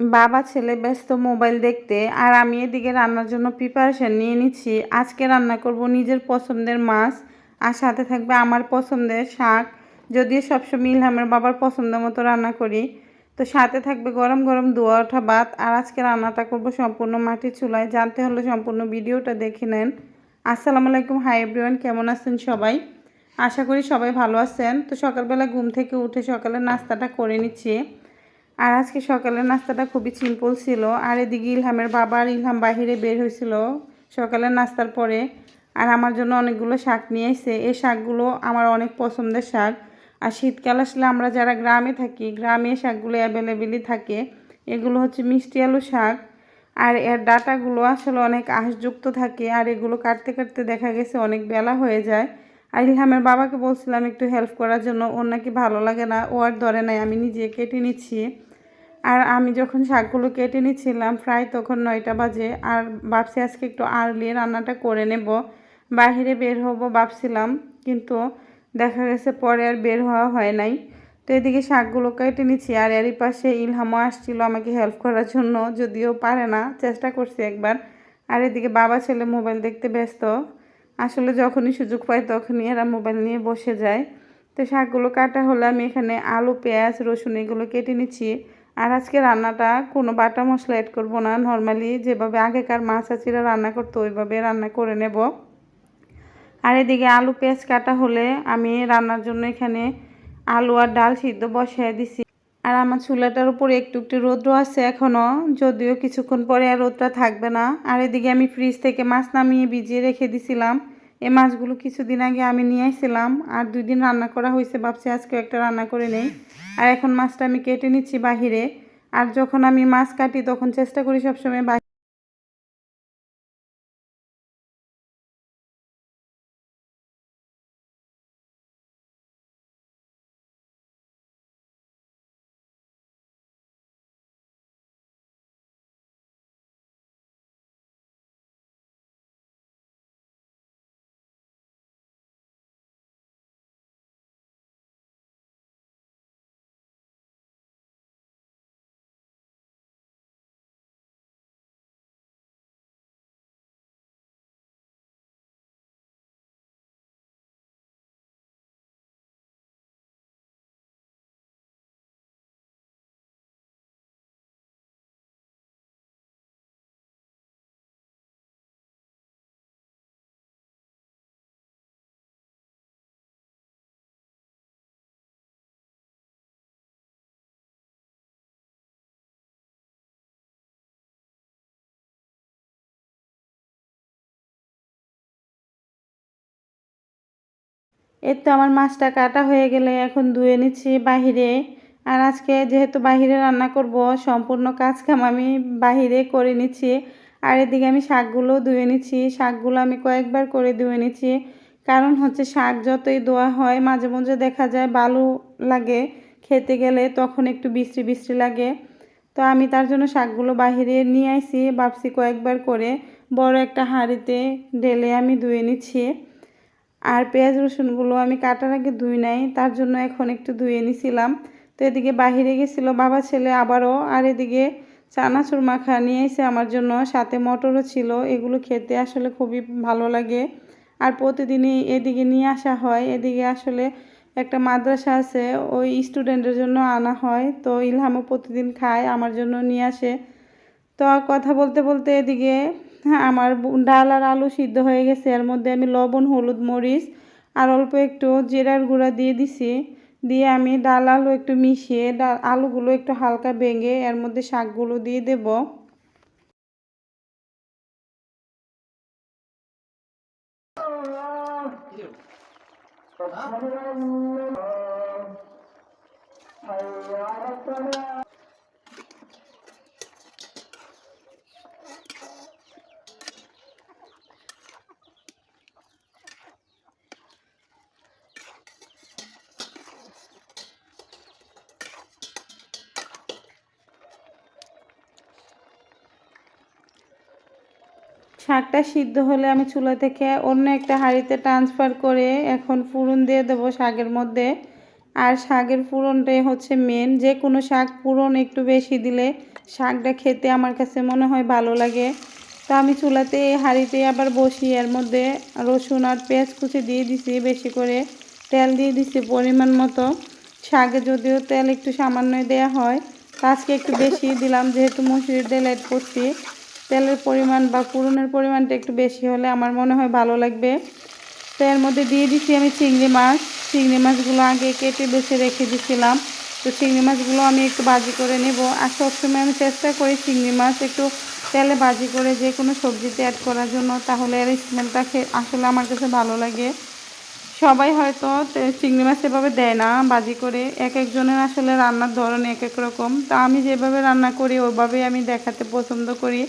বাবা, ছেলে ব্যস্ত, মোবাইল দেখতে, আর আমি এদিকে রান্নার জন্য প্রিপারেশন নিয়ে নিচ্ছি। আজকে রান্না করব নিজের পছন্দের মাছ, আর সাথে থাকবে আমার পছন্দের শাক। যদিও সবসময় ইলহামের বাবার পছন্দ মতো রান্না করি। তো সাথে থাকবে গরম গরম দোয়া ওঠা ভাত, আর আজকে রান্নাটা করব সম্পূর্ণ মাটির চুলায়। জানতে হলে সম্পূর্ণ ভিডিওটা দেখে নেন। আসসালামু আলাইকুম। হাই এভরিওয়ান কেমন আছেন সবাই? আশা করি সবাই ভালো আছেন। তো সকালবেলা ঘুম থেকে উঠে সকালের নাস্তাটা করে নিচ্ছি। আর আজকে সকালের নাস্তাটা খুবই সিম্পল ছিল। আর এদিকে ইলহামের বাবা আর ইলহাম বাহিরে বের হয়েছিল সকালের নাস্তার পরে। আর আমার জন্য অনেকগুলো শাক নিয়ে এসে, এই শাকগুলো আমার অনেক পছন্দের শাক। আর শীতকাল আসলে আমরা যারা গ্রামে থাকি, গ্রামে শাকগুলো অ্যাভেলেবেলই থাকে। এগুলো হচ্ছে মিষ্টি আলু শাক। আর এর ডাটাগুলো আসলে অনেক আঁশযুক্ত থাকে আর এগুলো কাটতে কাটতে দেখা গেছে অনেক বেলা হয়ে যায়। আর ইলহামের বাবাকে বলছিলাম একটু হেল্প করার জন্য, ওর নাকি ভালো লাগে না, ও আর ধরে নাই, আমি নিজে কেটে নিচ্ছি। আর আমি যখন শাকগুলো কেটে নিচ্ছিলাম, প্রায় তখন নয়টা বাজে। আর ভাবছি আজকে একটু আর্লি রান্নাটা করে নেব। বাহিরে বের হব ভাবছিলাম, কিন্তু দেখা গেছে পরে আর বের হওয়া হয় নাই। তো এদিকে শাকগুলো কেটে নিচ্ছি আর এরই পাশে ইলহামও আসছিল আমাকে হেল্প করার জন্য, যদিও পারে না, চেষ্টা করছি একবার। আর এদিকে বাবা ছেলে মোবাইল দেখতে ব্যস্ত। আসলে যখনই সুযোগ পায় তখনই এরা মোবাইল নিয়ে বসে যায়। তো শাকগুলো কাটা হলে আমি এখানে আলু, পেঁয়াজ, রসুন এগুলো কেটে নিচ্ছি। আর আজকে রান্নাটা কোনো বাটা মশলা অ্যাড করব না। নর্মালি যেভাবে আগেকার মাছ আচিরা রান্না করতো, ওইভাবে রান্না করে নেব। আর এদিকে আলু পেঁয়াজ কাটা হলে আমি রান্নার জন্য এখানে আলু আর ডাল সিদ্ধ বসাই দিছি। আর আমার চুলাটার উপরে একটু একটু রৌদ্র আছে এখনও যদিও কিছুক্ষণ পরে আর রোদটা থাকবে না। আর এদিকে আমি ফ্রিজ থেকে মাছ নামিয়ে ভিজিয়ে রেখে দিছিলাম। এই মাছগুলো কিছুদিন আগে আমি নিয়ে আসছিলাম আর দুই দিন রান্না করা হয়েছে, ভাবছি আজকে একটা রান্না করে নেই। আর এখন মাছটা আমি কেটে নিচ্ছি বাহিরে। আর যখন আমি মাছ কাটি, তখন চেষ্টা করি সবসময় এর তো আমার মাছটা কাটা হয়ে গেলে এখন ধুয়ে নিচ্ছি বাহিরে। আর আজকে যেহেতু বাহিরে রান্না করব, সম্পূর্ণ কাজ কাম আমি বাহিরে করে নিচ্ছি। আর এদিকে আমি শাকগুলো ধুয়ে নিচ্ছি। শাকগুলো আমি কয়েকবার করে ধুয়ে নিচ্ছি। কারণ হচ্ছে শাক যতই ধোয়া হয়, মাঝে মাঝে দেখা যায় বালু লাগে, খেতে গেলে তখন একটু বৃষ্টি বৃষ্টি লাগে। তো আমি তার জন্য শাকগুলো বাহিরে নিয়ে আসি ভাবছি কয়েকবার করে বড় একটা হাঁড়িতে ঢেলে আমি ধুয়ে নিচ্ছি। আর পেঁয়াজ রসুনগুলো আমি কাটার আগে ধুই নাই, তার জন্য এখন একটু ধুয়ে নিছিলাম। তো এদিকে বাহিরে গেছিল বাবা ছেলে আবারও, আর এদিকে চানাচুর মাখা নিয়ে এসে আমার জন্য, সাথে মটরও ছিল, এগুলো খেতে আসলে খুবই ভালো লাগে। আর প্রতিদিনই এদিকে নিয়ে আসা হয়, এদিকে আসলে একটা মাদ্রাসা আছে, ওই স্টুডেন্টের জন্য আনা হয়, তো ইলহামও প্রতিদিন খায়, আমার জন্য নিয়ে আসে। তো কথা বলতে বলতে এদিকে আমার ডাল আর আলু সিদ্ধ হয়ে গেছে। এর মধ্যে আমি লবণ, হলুদ, মরিচ আর অল্প একটু জিরার গুঁড়া দিয়ে দিছি। দিয়ে আমি ডাল, আলু একটু মিশিয়ে ডাল আলুগুলো একটু হালকা ভেঙে এর মধ্যে শাকগুলো দিয়ে দেব। শাকটা সিদ্ধ হলে আমি চুলা থেকে অন্য একটা হাঁড়িতে ট্রান্সফার করে এখন ফুরন দিয়ে দেবো শাকের মধ্যে। আর শাকের ফুরনটাই হচ্ছে মেন যে কোনো শাক ফুরন একটু বেশি দিলে শাকটা খেতে আমার কাছে মনে হয় ভালো লাগে। তো আমি চুলাতে এই হাঁড়িতে আবার বসি এর মধ্যে রসুন আর পেঁয়াজ কুচি দিয়ে দিছি বেশি করে। তেল দিয়ে দিছি পরিমাণ মতো। শাকে যদিও তেল একটু সামান্যই দেওয়া হয় আজকে একটু বেশি দিলাম যেহেতু মুসুরির তেল অ্যাড করছি। তেলের পরিমাণ বা পুরনের পরিমাণটা একটু বেশি হলে আমার মনে হয় ভালো লাগবে। তো এর মধ্যে দিয়ে দিছি আমি চিংড়ি মাছ। চিংড়ি মাছগুলো আগে কেটে বেছে রেখে দিছিলাম। তো চিংড়ি মাছগুলো আমি একটু ভাজি করে নেব। আর সবসময় আমি চেষ্টা করি চিংড়ি মাছ একটু তেলে ভাজি করে যে কোনো সবজিতে অ্যাড করার জন্য, তাহলে এর স্মেলটা আসলে আমার কাছে ভালো লাগে। সবাই হয়তো চিংড়ি মাছ এভাবে দেয় না ভাজি করে। এক একজনের আসলে রান্নার ধরন এক এক রকম। তা আমি যেভাবে রান্না করি ওইভাবেই আমি দেখাতে পছন্দ করি।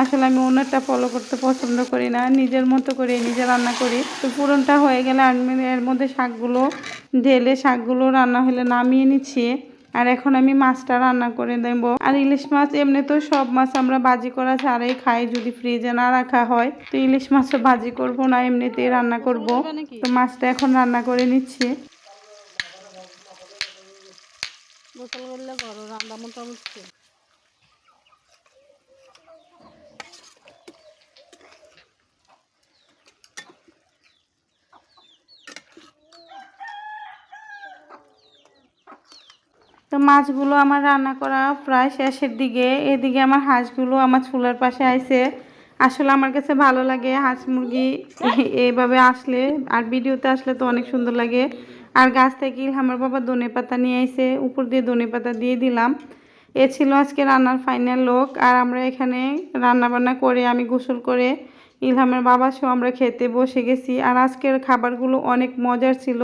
আসলে আমি ওনারটা ফলো করতে পছন্দ করি না, নিজের মতো করে, নিজে রান্না করি। তো পুরনটা হয়ে গেলে আমি এর মধ্যে শাকগুলো, ঢেলে শাকগুলো রান্না হলে নামিয়ে নিচ্ছি। আর এখন আমি মাছটা রান্না করে দেবো আর ইলিশ মাছ এমনিতেও সব মাছ আমরা ভাজি করা ছাড়াই খাই, যদি ফ্রিজে না রাখা হয়। তো ইলিশ মাছও ভাজি করব না, এমনিতেই রান্না করব। তো মাছটা এখন রান্না করে নিচ্ছি। গোসল করলে করো রান্না মোটামুটি। তো মাছগুলো আমার রান্না করা প্রায় শেষের দিকে। এদিকে আমার হাঁসগুলো আমার চুলার পাশে আইছে। আসলে আমার কাছে ভালো লাগে হাঁস মুরগি এইভাবে আসলে, আর ভিডিওতে আসলে তো অনেক সুন্দর লাগে। আর গাছ থেকে আমার বাবা ধনে পাতা নিয়ে আইছে, উপর দিয়ে ধনে পাতা দিয়ে দিলাম। এ ছিল আজকে রান্নার ফাইনাল লোক আর আমরা এখানে রান্না বান্না করে আমি গোসল করে ইলহামের বাবা সহ আমরা খেতে বসে গেছি। আর আজকের খাবারগুলো অনেক মজার ছিল।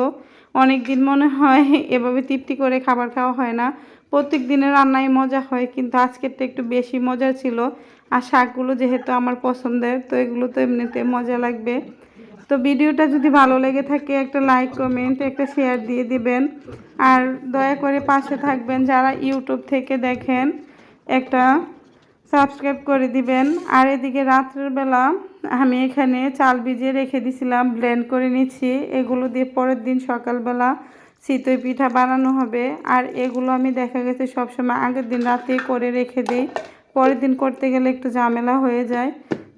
অনেক দিন মনে হয় এভাবে তৃপ্তি করে খাবার খাওয়া হয় না। প্রত্যেক দিনের রান্নায় মজা হয়, কিন্তু আজকেরটা একটু বেশি মজার ছিল। আর শাকগুলো যেহেতু আমার পছন্দের, তো এগুলো তো এমনিতে মজা লাগবে। তো ভিডিওটা যদি ভালো লেগে থাকে, একটা লাইক কমেন্ট একটা শেয়ার দিয়ে দিবেন। আর দয়া করে পাশে থাকবেন যারা ইউটিউব থেকে দেখেন, একটা সাবস্ক্রাইব করে দিবেন। আর এদিকে রাত্রের বেলা আমি এখানে চাল ভিজিয়ে রেখে দিছিলাম ব্লেন্ড করে নিচ্ছি। এগুলো দিয়ে পরের দিন সকালবেলা চিতই পিঠা বানানো হবে। আর এগুলো আমি দেখা গেছে সবসময় আগের দিন রাতে করে রেখে দিই। পরের দিন করতে গেলে একটু ঝামেলা হয়ে যায়।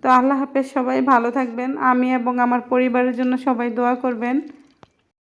তো আল্লাহ হাফেজ, সবাই ভালো থাকবেন। আমি এবং আমার পরিবারের জন্য সবাই দোয়া করবেন।